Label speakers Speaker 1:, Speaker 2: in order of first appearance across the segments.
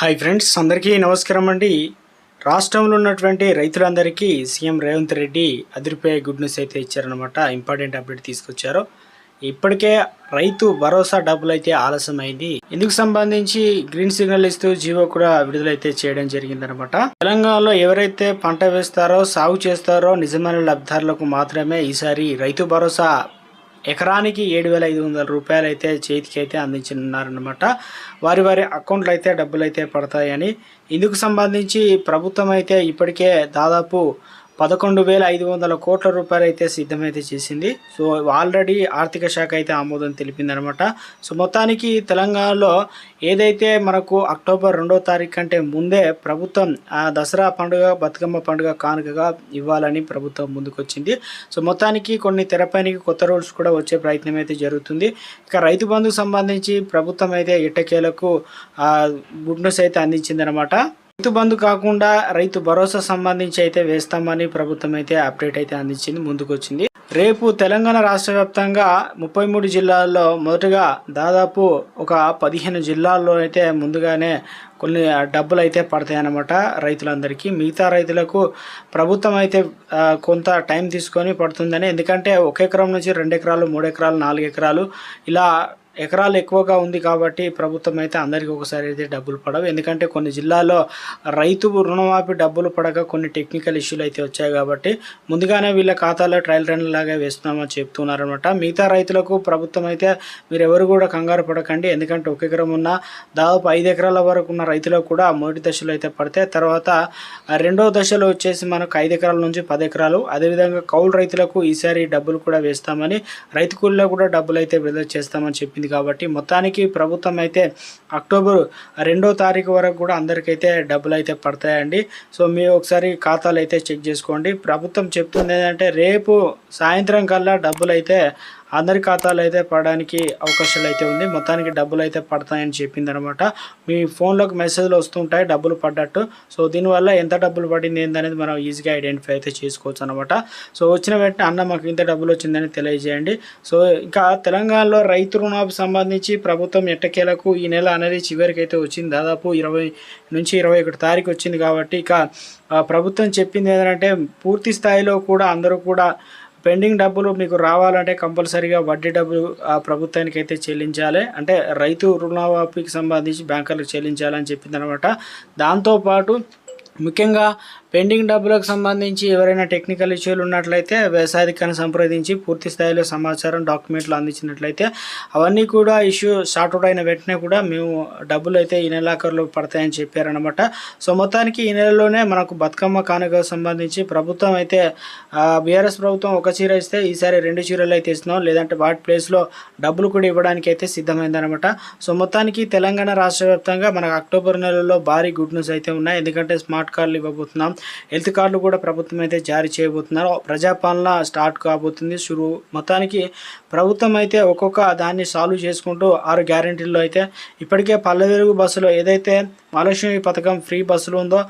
Speaker 1: Hi friends అందరికీ నమస్కారం అండి. రాష్ట్రంలో ఉన్నటువంటి రైతులందరికీ సీఎం రేవంత్ రెడ్డి అదిరిపోయే గుడ్ న్యూస్ అయితే ఇచ్చారనమాట ఇంపార్టెంట్ అప్డేట్ తీసుకొచ్చారు. ఇప్పటికే రైతు భరోసా డబ్బులు అయితే ఆలస్యమైంది. ఇందుకు సంబంధించి గ్రీన్ సిగ్నల్ ఇస్తూ జీవో కూడా విడుదలైతే చేయడం జరిగిందనమాట తెలంగాణలో ఎవరైతే పంట వేస్తారో సాగు చేస్తారో నిజమైన లబ్ధారులకు మాత్రమే ఈసారి రైతు భరోసా ఎకరానికి ఏడు వేల ఐదు వందల రూపాయలు అయితే చేతికి అయితే అందించనున్నారనమాట వారి వారి అకౌంట్లు అయితే డబ్బులు అయితే పడతాయని. ఇందుకు సంబంధించి ప్రభుత్వం అయితే ఇప్పటికే దాదాపు పదకొండు వేల ఐదు వందల కోట్ల రూపాయలు అయితే సిద్ధమైతే చేసింది. సో ఆల్రెడీ ఆర్థిక శాఖ అయితే ఆమోదం తెలిపిందనమాట. సో మొత్తానికి తెలంగాణలో ఏదైతే మనకు అక్టోబర్ రెండో తారీఖు కంటే ముందే ప్రభుత్వం దసరా పండుగ బతుకమ్మ పండుగ కానుకగా ఇవ్వాలని ప్రభుత్వం ముందుకొచ్చింది. సో మొత్తానికి కొన్ని తెరపైనకి కొత్త రూల్స్ కూడా వచ్చే ప్రయత్నం అయితే జరుగుతుంది. ఇక రైతు బంధుకు సంబంధించి ప్రభుత్వం అయితే ఇటకేలకు గుడ్ న్యూస్ అయితే అందించిందనమాట. రైతు బంధు కాకుండా రైతు భరోసా సంబంధించి అయితే వేస్తామని ప్రభుత్వం అయితే అప్డేట్ అయితే అందించింది ముందుకొచ్చింది. రేపు తెలంగాణ రాష్ట్ర వ్యాప్తంగా ముప్పై మూడు జిల్లాల్లో మొదటగా దాదాపు ఒక పదిహేను జిల్లాల్లో అయితే ముందుగానే కొన్ని డబ్బులు అయితే పడతాయన్నమాట రైతులందరికీ. మిగతా రైతులకు ప్రభుత్వం అయితే కొంత టైం తీసుకొని పడుతుందని ఎందుకంటే ఒక ఎకరం నుంచి రెండు ఎకరాలు మూడు ఎకరాలు నాలుగు ఎకరాలు ఇలా ఎకరాలు ఎక్కువగా ఉంది కాబట్టి ప్రభుత్వం అయితే అందరికీ ఒకసారి అయితే డబ్బులు పడవు. ఎందుకంటే కొన్ని జిల్లాల్లో రైతు రుణమాఫీ డబ్బులు పడక కొన్ని టెక్నికల్ ఇష్యూలు అయితే వచ్చాయి కాబట్టి ముందుగానే వీళ్ళ ఖాతాలో ట్రయల్ రన్ లాగా వేస్తున్నామని చెప్తున్నారనమాట మిగతా రైతులకు ప్రభుత్వం అయితే మీరు ఎవరు కూడా కంగారు పడకండి. ఎందుకంటే ఒక ఎకరం ఉన్న దాదాపు ఐదు ఎకరాల వరకు ఉన్న రైతులకు కూడా మొదటి దశలో అయితే పడితే తర్వాత రెండో దశలో వచ్చేసి మనకు ఐదు ఎకరాల నుంచి పది ఎకరాలు. అదేవిధంగా కౌలు రైతులకు ఈసారి డబ్బులు కూడా వేస్తామని రైతు కూలీలో కూడా డబ్బులు అయితే విడుదల చేస్తామని చెప్పింది కాబట్టి మొత్తానికి ప్రభుత్వం అయితే అక్టోబర్ రెండో తారీఖు వరకు కూడా అందరికైతే డబ్బులు అయితే పడతాయండి. సో మీరు ఒకసారి ఖాతాలు అయితే చెక్ చేసుకోండి. ప్రభుత్వం చెప్తుంది ఏంటంటే రేపు సాయంత్రం కల్లా డబ్బులు అయితే అందరి ఖాతాలు అయితే పడడానికి అవకాశాలు అయితే ఉంది. మొత్తానికి డబ్బులు అయితే పడతాయని చెప్పింది అనమాట మీ ఫోన్లోకి మెసేజ్లు వస్తుంటాయి డబ్బులు పడ్డట్టు. సో దీనివల్ల ఎంత డబ్బులు పడింది ఏందనేది మనం ఈజీగా ఐడెంటిఫై అయితే చేసుకోవచ్చు అనమాట సో వచ్చిన వెంటనే అన్న మాకు ఇంత డబ్బులు వచ్చిందని తెలియజేయండి. సో ఇంకా తెలంగాణలో రైతు రుణాలకు సంబంధించి ప్రభుత్వం ఎట్టకేలకు ఈ నెల అనేది చివరికి అయితే వచ్చింది. దాదాపు ఇరవై నుంచి ఇరవై ఒకటి తారీఖు వచ్చింది కాబట్టి ఇక ప్రభుత్వం చెప్పింది ఏంటంటే పూర్తి స్థాయిలో కూడా అందరూ కూడా పెండింగ్ డబ్బులు మీకు రావాలంటే కంపల్సరీగా వడ్డీ డబ్బులు ఆ ప్రభుత్వానికి అయితే చెల్లించాలి. అంటే రైతు రుణమాఫీకి సంబంధించి బ్యాంకులకు చెల్లించాలని చెప్పింది అనమాట దాంతోపాటు ముఖ్యంగా పెండింగ్ డబ్బులకు సంబంధించి ఎవరైనా టెక్నికల్ ఇష్యూలు ఉన్నట్లయితే వ్యవసాయాధికారిని సంప్రదించి పూర్తి స్థాయిలో సమాచారం డాక్యుమెంట్లు అందించినట్లయితే అవన్నీ కూడా ఇష్యూ సార్ట్అవుట్ అయిన వెంటనే కూడా మేము డబ్బులు అయితే ఈ నెలాఖరులో పడతాయని చెప్పారనమాట సో మొత్తానికి ఈ నెలలోనే మనకు బతుకమ్మ కానుకకు సంబంధించి ప్రభుత్వం అయితే బీఆర్ఎస్ ప్రభుత్వం ఒక చీర ఇస్తే ఈసారి రెండు చీరలు అయితే ఇస్తున్నాం. లేదంటే వాటి ప్లేస్లో డబ్బులు కూడా ఇవ్వడానికి అయితే సిద్ధమైందనమాట సో మొత్తానికి తెలంగాణ రాష్ట్ర వ్యాప్తంగా మనకు అక్టోబర్ నెలలో భారీ గుడ్ న్యూస్ అయితే ఉన్నాయి. ఎందుకంటే స్మార్ట్ కార్డులు ఇవ్వబోతున్నాం. హెల్త్ కార్డులు కూడా ప్రభుత్వం అయితే జారీ చేయబోతున్నారు. ప్రజాపాలన స్టార్ట్ కాబోతుంది. షురు మొత్తానికి ప్రభుత్వం అయితే ఒక్కొక్క దాన్ని సాల్వ్ చేసుకుంటూ ఆరు గ్యారెంటీల్లో అయితే ఇప్పటికే పల్లె వెలుగు బస్సులో ఏదైతే మహాలక్ష్మి పథకం ఫ్రీ బస్సులు ఉందో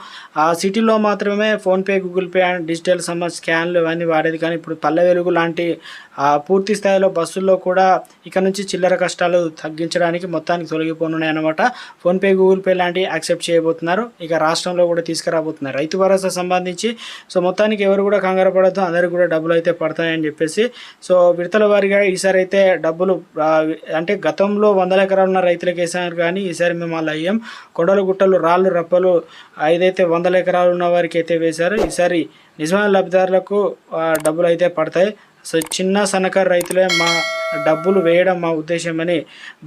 Speaker 1: ఆ సిటీలో మాత్రమే PhonePe Google Pay and digital సంబంధ స్కాన్లు ఇవన్నీ వాడేది. కానీ ఇప్పుడు పల్లె వెలుగు లాంటి పూర్తి స్థాయిలో బస్సుల్లో కూడా ఇక నుంచి చిల్లర కష్టాలు తగ్గించడానికి మొత్తానికి తొలగిపోనున్నాయి అనమాట ఫోన్పే గూగుల్ పే లాంటివి యాక్సెప్ట్ చేయబోతున్నారు. ఇక రాష్ట్రంలో కూడా తీసుకురాబోతున్నారు. రైతు భరోసా సంబంధించి సో మొత్తానికి ఎవరు కూడా కంగారు పడద్దు. అందరికి కూడా డబ్బులు అయితే పడతాయని చెప్పేసి సో విడతల వారిగా ఈసారి అయితే డబ్బులు అంటే గతంలో వందల ఎకరాలు ఉన్న రైతులకు వేసారు. కానీ ఈసారి మేము అలా అయ్యాం. కొండలు గుట్టలు రాళ్ళు రప్పలు ఏదైతే వందల ఎకరాలు ఉన్న వారికి అయితే వేశారు. ఈసారి నిజమైన లబ్ధిదారులకు డబ్బులు అయితే పడతాయి. సో చిన్న సన్నకారు రైతులే మా డబ్బులు వేయడం మా ఉద్దేశం అని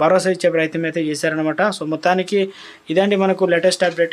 Speaker 1: భరోసా ఇచ్చే ప్రయత్నం అయితే చేశారనమాట సో మొత్తానికి ఇదండి మనకు లేటెస్ట్ అప్డేట్.